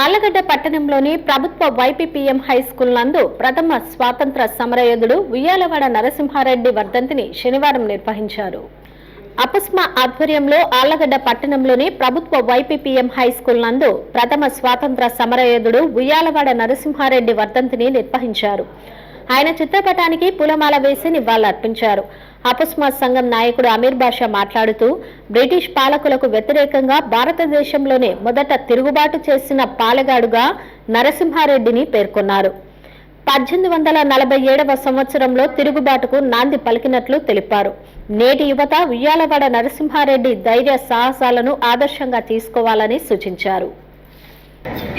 ఆలగడ్డ పట్టణంలోని ప్రభుత్వ వైపీపీఎం high school నందు ప్రథమ స్వాతంత్ర సమరయోధుడు ఉయ్యాలవాడ నరసింహారెడ్డి వర్ధంతిని శనివారం నిర్వహించారు. అపస్మ ఆధ్వర్యంలో ఆళ్ళగడ్డ పట్టణంలోని ప్రభుత్వ వైపీపీఎం హై స్కూల్ నందు ప్రథమ స్వాతంత్ర సమరయోధుడు ఉయ్యాలవాడ నరసింహారెడ్డి వర్ధంతిని నిర్వహించారు. ఆయన చిత్రపటానికి పూలమాల వేసి నివాళులర్పించారు. అపస్మాత్ సంఘం నాయకుడు అమీర్ బాషా మాట్లాడుతూ బ్రిటిష్ పాలకులకు వ్యతిరేకంగా భారతదేశంలోనే మొదట తిరుగుబాటు చేసిన పాలెగాడుగా నరసింహారెడ్డిని పేర్కొన్నారు. పద్దెనిమిది వందల నలభై ఏడవ సంవత్సరంలో తిరుగుబాటుకు నాంది పలికినట్లు తెలిపారు. నేటి యువత ఉయ్యాలవాడ నరసింహారెడ్డి ధైర్య సాహసాలను ఆదర్శంగా తీసుకోవాలని సూచించారు.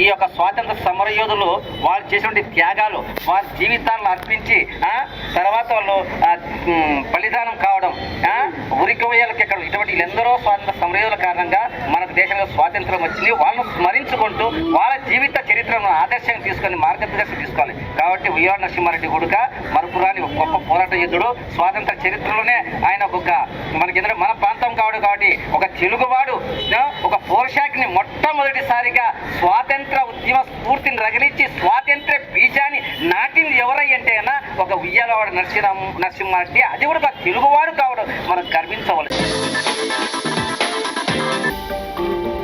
ఈ యొక్క స్వాతంత్ర సమరయోధులు వారు చేసినటువంటి త్యాగాలు వారి జీవితాలను అర్పించి తర్వాత వాళ్ళు కాబట్టి ఎందరో స్వాతంత్ర సమరయోధుల కారణంగా మనకు దేశంలో స్వాతంత్రం వచ్చింది. వాళ్ళను స్మరించుకుంటూ వాళ్ళ జీవిత చరిత్రను ఆదర్శంగా తీసుకొని మార్గదర్శకం తీసుకోవాలి. కాబట్టి ఉయ్యాల నరసింహారెడ్డి గుడుక మరుపురాని గొప్ప పోరాట యుద్ధుడు స్వాతంత్ర చరిత్రలోనే ఆయన ఒక మనకి ఎందుకంటే మన ప్రాంతం కావడం కాబట్టి ఒక తెలుగువాడు ఒక పోషాకిని మొట్టమొదటిసారిగా స్వాతంత్ర ఉద్యమ స్ఫూర్తిని రగిలించి స్వాతంత్ర బీజాన్ని నాటింది ఎవరై అంటే ఒక ఉయ్యాలవాడు నరసింహ నరసింహారెడ్డి. అది కూడా ఒక తెలుగువాడు కావడం మనం గర్వించవలసింది